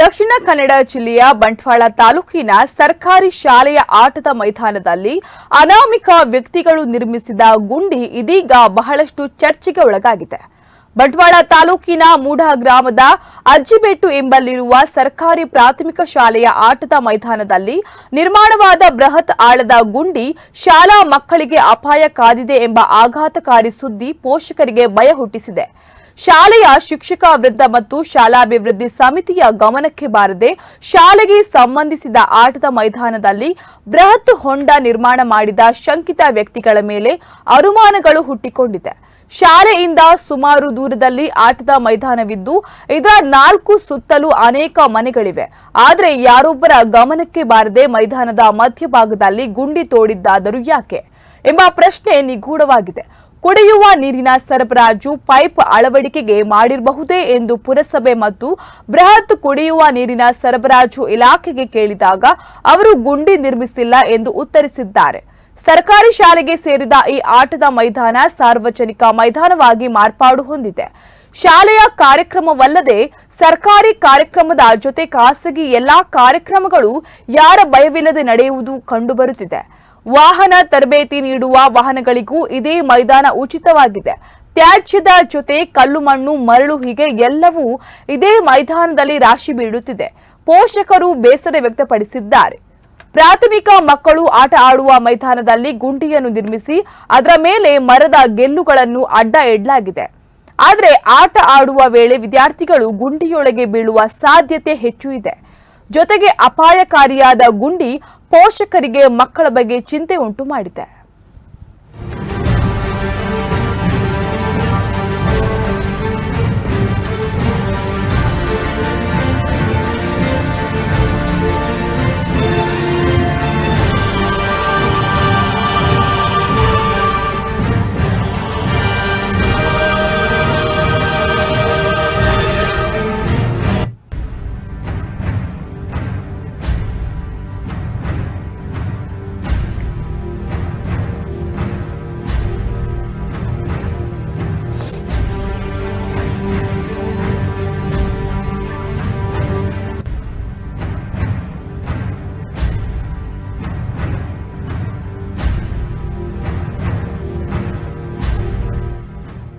ದಕ್ಷಿಣ ಕನ್ನಡ ಜಿಲ್ಲೆಯ ಬಂಟ್ವಾಳ ತಾಲೂಕಿನ ಸರ್ಕಾರಿ ಶಾಲೆಯ ಆಟದ ಮೈದಾನದಲ್ಲಿ ಅನಾಮಿಕ ವ್ಯಕ್ತಿಗಳು ನಿರ್ಮಿಸಿದ ಗುಂಡಿ ಇದೀಗ ಬಹಳಷ್ಟು ಚರ್ಚೆಗೆ ಒಳಗಾಗಿದೆ. ಬಂಟ್ವಾಳ ತಾಲೂಕಿನ ಮೂಢ ಗ್ರಾಮದ ಅಜ್ಜಿಬೆಟ್ಟು ಎಂಬಲ್ಲಿರುವ ಸರ್ಕಾರಿ ಪ್ರಾಥಮಿಕ ಶಾಲೆಯ ಆಟದ ಮೈದಾನದಲ್ಲಿ ನಿರ್ಮಾಣವಾದ ಬೃಹತ್ ಆಳದ ಗುಂಡಿ ಶಾಲಾ ಮಕ್ಕಳಿಗೆ ಅಪಾಯ ಕಾದಿದೆ ಎಂಬ ಆಘಾತಕಾರಿ ಸುದ್ದಿ ಪೋಷಕರಿಗೆ ಭಯ ಹುಟ್ಟಿಸಿದೆ. ಶಾಲೆಯ ಶಿಕ್ಷಕ ವೃದ್ಧ ಮತ್ತು ಶಾಲಾಭಿವೃದ್ಧಿ ಸಮಿತಿಯ ಗಮನಕ್ಕೆ ಬಾರದೆ ಶಾಲೆಗೆ ಸಂಬಂಧಿಸಿದ ಆಟದ ಮೈದಾನದಲ್ಲಿ ಬೃಹತ್ ಹೊಂಡ ನಿರ್ಮಾಣ ಮಾಡಿದ ಶಂಕಿತ ವ್ಯಕ್ತಿಗಳ ಮೇಲೆ ಅನುಮಾನಗಳು ಹುಟ್ಟಿಕೊಂಡಿದೆ. ಶಾಲೆಯಿಂದ ಸುಮಾರು ದೂರದಲ್ಲಿ ಆಟದ ಮೈದಾನವಿದ್ದು, ಇದರ ನಾಲ್ಕು ಸುತ್ತಲೂ ಅನೇಕ ಮನೆಗಳಿವೆ. ಆದರೆ ಯಾರೊಬ್ಬರ ಗಮನಕ್ಕೆ ಬಾರದೆ ಮೈದಾನದ ಮಧ್ಯಭಾಗದಲ್ಲಿ ಗುಂಡಿ ತೋಡಿದ್ದಾದರೂ ಯಾಕೆ? ಎಂಬ ಪ್ರಶ್ನೆ ನಿಗೂಢವಾಗಿದೆ. ಕುಡಿಯುವ ನೀರಿನ ಸರಬರಾಜು ಪೈಪ್ ಅಳವಡಿಕೆಗೆ ಮಾಡಿರಬಹುದೇ ಎಂದು ಪುರಸಭೆ ಮತ್ತು ಬೃಹತ್ ಕುಡಿಯುವ ನೀರಿನ ಸರಬರಾಜು ಇಲಾಖೆಗೆ ಕೇಳಿದಾಗ ಅವರು ಗುಂಡಿ ನಿರ್ಮಿಸಿಲ್ಲ ಎಂದು ಉತ್ತರಿಸಿದ್ದಾರೆ. ಸರ್ಕಾರಿ ಶಾಲೆಗೆ ಸೇರಿದ ಈ ಆಟದ ಮೈದಾನ ಸಾರ್ವಜನಿಕ ಮೈದಾನವಾಗಿ ಮಾರ್ಪಾಡು ಹೊಂದಿದೆ. ಶಾಲೆಯ ಕಾರ್ಯಕ್ರಮವಲ್ಲದೆ ಸರ್ಕಾರಿ ಕಾರ್ಯಕ್ರಮದ ಜೊತೆ ಖಾಸಗಿ ಎಲ್ಲಾ ಕಾರ್ಯಕ್ರಮಗಳು ಯಾರ ಭಯವಿಲ್ಲದೆ ನಡೆಯುವುದು ಕಂಡುಬರುತ್ತಿದೆ. ವಾಹನ ತರಬೇತಿ ನೀಡುವ ವಾಹನಗಳಿಗೂ ಇದೇ ಮೈದಾನ ಉಚಿತವಾಗಿದೆ. ತ್ಯಾಜ್ಯದ ಜೊತೆ ಕಲ್ಲು ಮಣ್ಣು, ಮರಳು ಹೀಗೆ ಎಲ್ಲವೂ ಇದೇ ಮೈದಾನದಲ್ಲಿ ರಾಶಿ ಬೀಳುತ್ತಿದೆ. ಪೋಷಕರು ಬೇಸರ ವ್ಯಕ್ತಪಡಿಸಿದ್ದಾರೆ. ಪ್ರಾಥಮಿಕ ಮಕ್ಕಳು ಆಟ ಆಡುವ ಮೈದಾನದಲ್ಲಿ ಗುಂಡಿಯನ್ನು ನಿರ್ಮಿಸಿ ಅದರ ಮೇಲೆ ಮರದ ಗೆಲ್ಲುಗಳನ್ನು ಅಡ್ಡ ಇಡಲಾಗಿದೆ ಆದರೆ ಆಟ ಆಡುವ ವೇಳೆ ವಿದ್ಯಾರ್ಥಿಗಳು ಗುಂಡಿಯೊಳಗೆ ಬೀಳುವ ಸಾಧ್ಯತೆ ಹೆಚ್ಚು ಇದೆ. ಜೊತೆಗೆ ಅಪಾಯಕಾರಿಯಾದ ಗುಂಡಿ ಪೋಷಕರಿಗೆ ಮಕ್ಕಳ ಬಗ್ಗೆ ಚಿಂತೆ ಉಂಟು ಮಾಡಿದೆ.